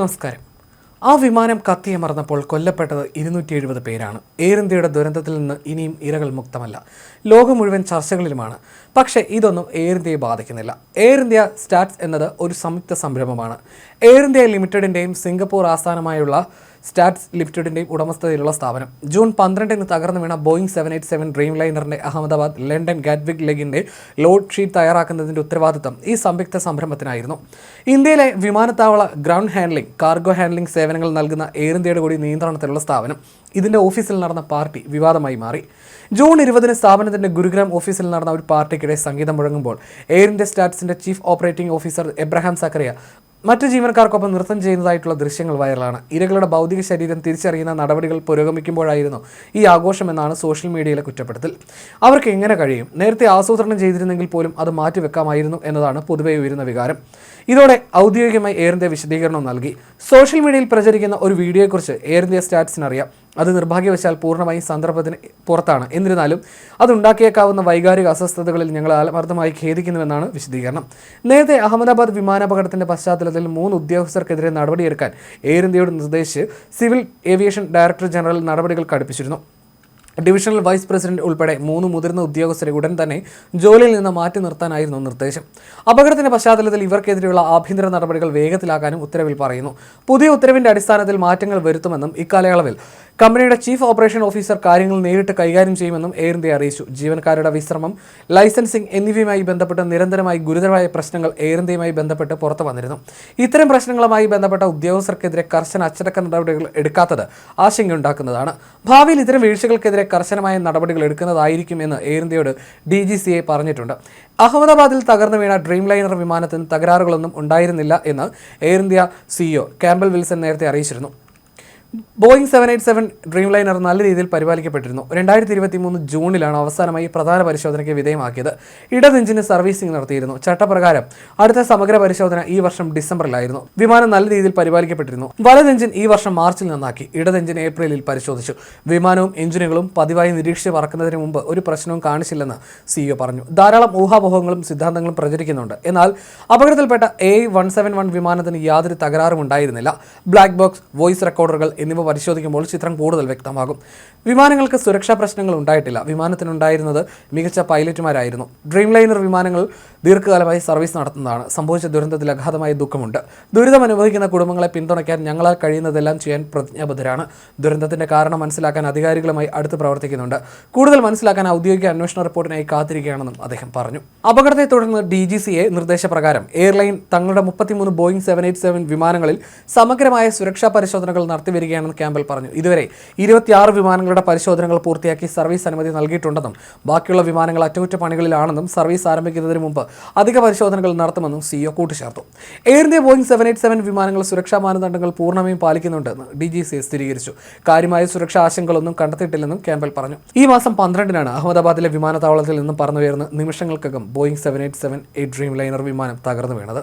നമസ്കാരം. ആ വിമാനം കത്തിയമർന്നപ്പോൾ കൊല്ലപ്പെട്ടത് ഇരുന്നൂറ്റി എഴുപത് പേരാണ്. എയർ ഇന്ത്യയുടെ ദുരന്തത്തിൽ നിന്ന് ഇനിയും ഇരകൾ മുക്തമല്ല. ലോകം മുഴുവൻ ചർച്ചകളിലുമാണ്. പക്ഷേ ഇതൊന്നും എയർ ഇന്ത്യയെ ബാധിക്കുന്നില്ല. എയർ ഇന്ത്യ സ്റ്റാറ്റ്സ് എന്നത് ഒരു സംയുക്ത സംരംഭമാണ്. എയർ ഇന്ത്യ ലിമിറ്റഡിന്റെയും സിംഗപ്പൂർ ആസ്ഥാനമായുള്ള സ്റ്റാറ്റ്സ് ലിമിറ്റഡിന്റെയും ഉടമസ്ഥതയിലുള്ള സ്ഥാപനം. ജൂൺ പന്ത്രണ്ടിന് തകർന്നു വീണ Boeing seven eight seven Dreamliner Ahmedabad London Gatwick ലെഗിന്റെ load sheet തയ്യാറാക്കുന്നതിന്റെ ഉത്തരവാദിത്തം ഈ സംയുക്ത സംരംഭത്തിനായിരുന്നു. ഇന്ത്യയിലെ വിമാനത്താവള ഗ്രൗണ്ട് ഹാൻഡ്ലിംഗ് കാർഗോ ഹാൻഡ്ലിംഗ് സേവനങ്ങൾ നൽകുന്ന എയർ ഇന്ത്യയുടെ കൂടി നിയന്ത്രണത്തിലുള്ള സ്ഥാപനം ഇതിന്റെ ഓഫീസിൽ നടന്ന പാർട്ടി വിവാദമായി മാറി. ജൂൺ ഇരുപതിന് സ്ഥാപനത്തിന്റെ ഗുരുഗ്രാം ഓഫീസിൽ നടന്ന ഒരു പാർട്ടിക്കിടെ സംഗീതം മുഴങ്ങുമ്പോൾ Air India സ്റ്റാറ്റ്സിന്റെ chief operating officer Abraham Zachariah മറ്റു ജീവനക്കാർക്കൊപ്പം നൃത്തം ചെയ്യുന്നതായിട്ടുള്ള ദൃശ്യങ്ങൾ വൈറലാണ്. ഇരകളുടെ ഭൗതിക ശരീരം തിരിച്ചറിയുന്ന നടപടികൾ പുരോഗമിക്കുമ്പോഴായിരുന്നു ഈ ആഘോഷമെന്നാണ് സോഷ്യൽ മീഡിയയിലെ കുറ്റപ്പെടുത്തൽ. അവർക്ക് എങ്ങനെ കഴിയും? നേരത്തെ ആസൂത്രണം ചെയ്തിരുന്നെങ്കിൽ പോലും അത് മാറ്റിവെക്കാമായിരുന്നു എന്നതാണ് പൊതുവെ ഉയരുന്ന വികാരം. ഇതോടെ ഔദ്യോഗികമായി എയർ ഇന്ത്യ വിശദീകരണം നൽകി. സോഷ്യൽ മീഡിയയിൽ പ്രചരിക്കുന്ന ഒരു വീഡിയോയെക്കുറിച്ച് എയർ ഇന്ത്യ സ്റ്റാറ്റ്സിന് അറിയാം അത് നിർഭാഗ്യവശാൽ പൂർണമായും സന്ദർഭത്തിന് പുറത്താണ്. എന്നിരുന്നാലും അതുണ്ടാക്കിയേക്കാവുന്ന വൈകാരിക അസ്വസ്ഥതകളിൽ ഞങ്ങൾ ആത്മാർത്ഥമായി ഖേദിക്കുന്നുവെന്നാണ് വിശദീകരണം. നേരത്തെ അഹമ്മദാബാദ് വിമാനാപകടത്തിന്റെ പശ്ചാത്തലത്തിൽ മൂന്ന് ഉദ്യോഗസ്ഥർക്കെതിരെ നടപടിയെടുക്കാൻ എയർ ഇന്ത്യയോട് നിർദ്ദേശിച്ച് സിവിൽ ഏവിയേഷൻ ഡയറക്ടർ ജനറൽ നടപടികൾ കടുപ്പിച്ചിരുന്നു. ഡിവിഷണൽ വൈസ് പ്രസിഡന്റ് ഉൾപ്പെടെ മൂന്ന് മുതിർന്ന ഉദ്യോഗസ്ഥരെ ഉടൻ തന്നെ ജോലിയിൽ നിന്ന് മാറ്റി നിർത്താനായിരുന്നു നിർദ്ദേശം. അപകടത്തിന്റെ പശ്ചാത്തലത്തിൽ ഇവർക്കെതിരെയുള്ള ആഭ്യന്തര നടപടികൾ വേഗത്തിലാക്കാനും ഉത്തരവിൽ പറയുന്നു. പുതിയ ഉത്തരവിന്റെ അടിസ്ഥാനത്തിൽ മാറ്റങ്ങൾ വരുത്തുമെന്നും ഇക്കാലയളവിൽ കമ്പനിയുടെ ചീഫ് ഓപ്പറേഷൻ ഓഫീസർ കാര്യങ്ങൾ നേരിട്ട് കൈകാര്യം ചെയ്യുമെന്നും എയർ ഇന്ത്യ അറിയിച്ചു. ജീവനക്കാരുടെ വിശ്രമം ലൈസൻസിംഗ് എന്നിവയുമായി ബന്ധപ്പെട്ട് നിരന്തരമായി ഗുരുതരമായ പ്രശ്നങ്ങൾ എയർ ഇന്ത്യയുമായി ബന്ധപ്പെട്ട് പുറത്തു വന്നിരുന്നു. ഇത്തരം പ്രശ്നങ്ങളുമായി ബന്ധപ്പെട്ട ഉദ്യോഗസ്ഥർക്കെതിരെ കർശന അച്ചടക്ക നടപടികൾ എടുക്കാത്തത് ആശങ്കയുണ്ടാക്കുന്നതാണ്. ഭാവിയിൽ ഇത്തരം വീഴ്ചകൾക്കെതിരെ കർശനമായ നടപടികൾ എടുക്കുന്നതായിരിക്കും എന്ന് എയർ ഇന്ത്യയോട് ഡി ജി സി എ പറഞ്ഞിട്ടുണ്ട്. അഹമ്മദാബാദിൽ തകർന്നു വീണ ഡ്രീം ലൈനർ വിമാനത്തിന് തകരാറുകളൊന്നും ഉണ്ടായിരുന്നില്ല എന്ന് Air India CEO Campbell Wilson നേരത്തെ അറിയിച്ചിരുന്നു. Boeing seven eight seven Dreamliner നല്ല രീതിയിൽ പരിപാലിക്കപ്പെട്ടിരുന്നു. രണ്ടായിരത്തി ഇരുപത്തി മൂന്ന് ജൂണിലാണ് അവസാനമായി പ്രധാന പരിശോധനയ്ക്ക് വിധേയമാക്കിയത്. ഇടതെഞ്ചിന് സർവീസിംഗ് നടത്തിയിരുന്നു. ചട്ടപ്രകാരം അടുത്ത സമഗ്ര പരിശോധന ഈ വർഷം ഡിസംബറിലായിരുന്നു. വിമാനം നല്ല രീതിയിൽ പരിപാലിക്കപ്പെട്ടിരുന്നു. വലതെഞ്ചിൻ ഈ വർഷം മാർച്ചിൽ നന്നാക്കി. ഇടതെഞ്ചിൻ ഏപ്രിലിൽ പരിശോധിച്ചു. വിമാനവും എഞ്ചിനുകളും പതിവായി നിരീക്ഷിച്ച് പറക്കുന്നതിന് മുമ്പ് ഒരു പ്രശ്നവും കാണിച്ചില്ലെന്ന് സിഇഒ പറഞ്ഞു. ധാരാളം ഊഹാപോഹങ്ങളും സിദ്ധാന്തങ്ങളും പ്രചരിക്കുന്നുണ്ട്. എന്നാൽ അപകടത്തിൽപ്പെട്ട എ വൺ സെവൻ വൺ വിമാനത്തിന് യാതൊരു തകരാറും ഉണ്ടായിരുന്നില്ല. ബ്ലാക്ക് ബോക്സ് വോയിസ് റെക്കോർഡറുകൾ എന്നിവ പരിശോധിക്കുമ്പോൾ ചിത്രം കൂടുതൽ വ്യക്തമാകും. വിമാനങ്ങൾക്ക് സുരക്ഷാ പ്രശ്നങ്ങൾ ഉണ്ടായിട്ടില്ല. വിമാനത്തിനുണ്ടായിരുന്നത് മികച്ച പൈലറ്റുമാരായിരുന്നു. ഡ്രീം ലൈനർ വിമാനങ്ങൾ ദീർഘകാലമായി സർവീസ് നടത്തുന്നതാണ്. സംഭവിച്ച ദുരന്തത്തിൽ അഗാധമായ ദുഃഖമുണ്ട്. ദുരിതം അനുഭവിക്കുന്ന കുടുംബങ്ങളെ പിന്തുണയ്ക്കാൻ ഞങ്ങളാൽ കഴിയുന്നതെല്ലാം ചെയ്യാൻ പ്രതിജ്ഞാബദ്ധരാണ്. ദുരന്തത്തിന്റെ കാരണം മനസ്സിലാക്കാൻ അധികാരികളുമായി അടുത്ത് പ്രവർത്തിക്കുന്നുണ്ട്. കൂടുതൽ മനസ്സിലാക്കാൻ ഔദ്യോഗിക അന്വേഷണ റിപ്പോർട്ടിനായി കാത്തിരിക്കുകയാണെന്നും അദ്ദേഹം പറഞ്ഞു. അപകടത്തെ തുടർന്ന് ഡി ജി സി എ നിർദ്ദേശപ്രകാരം എയർലൈൻ തങ്ങളുടെ മുപ്പത്തിമൂന്ന് ബോയിങ് സെവൻ എയ്റ്റ് സെവൻ വിമാനങ്ങളിൽ സമഗ്രമായ സുരക്ഷാ പരിശോധനകൾ നടത്തിവരികയാണെന്ന് ക്യാമ്പൽ പറഞ്ഞു. ഇതുവരെ ഇരുപത്തിയാറ് വിമാനങ്ങളുടെ പരിശോധനകൾ പൂർത്തിയാക്കി സർവീസ് അനുമതി നൽകിയിട്ടുണ്ടെന്നും ബാക്കിയുള്ള വിമാനങ്ങൾ അറ്റകുറ്റപ്പണികളിലാണെന്നും സർവീസ് ആരംഭിക്കുന്നതിന് മുമ്പ് അധിക പരിശോധനകൾ നടത്തുമെന്നും സിഇഒ കൂട്ടിച്ചേർത്തു. Air India Boeing seven eight seven വിമാനങ്ങൾ സുരക്ഷാ മാനദണ്ഡങ്ങൾ പൂർണമായും പാലിക്കുന്നുണ്ടെന്ന് ഡി ജി സി സ്ഥിരീകരിച്ചു. കാര്യമായ സുരക്ഷാ ആശങ്കകളൊന്നും കണ്ടെത്തിയിട്ടില്ലെന്നും ക്യാമ്പൽ പറഞ്ഞു. ഈ മാസം പന്ത്രണ്ടിനാണ് അഹമ്മദാബാദിലെ വിമാനത്താവളത്തിൽ നിന്നും പറന്നുയർന്ന് നിമിഷങ്ങൾക്കകം Boeing seven eight seven eight Dreamliner വിമാനം തകർന്നു വീണത്.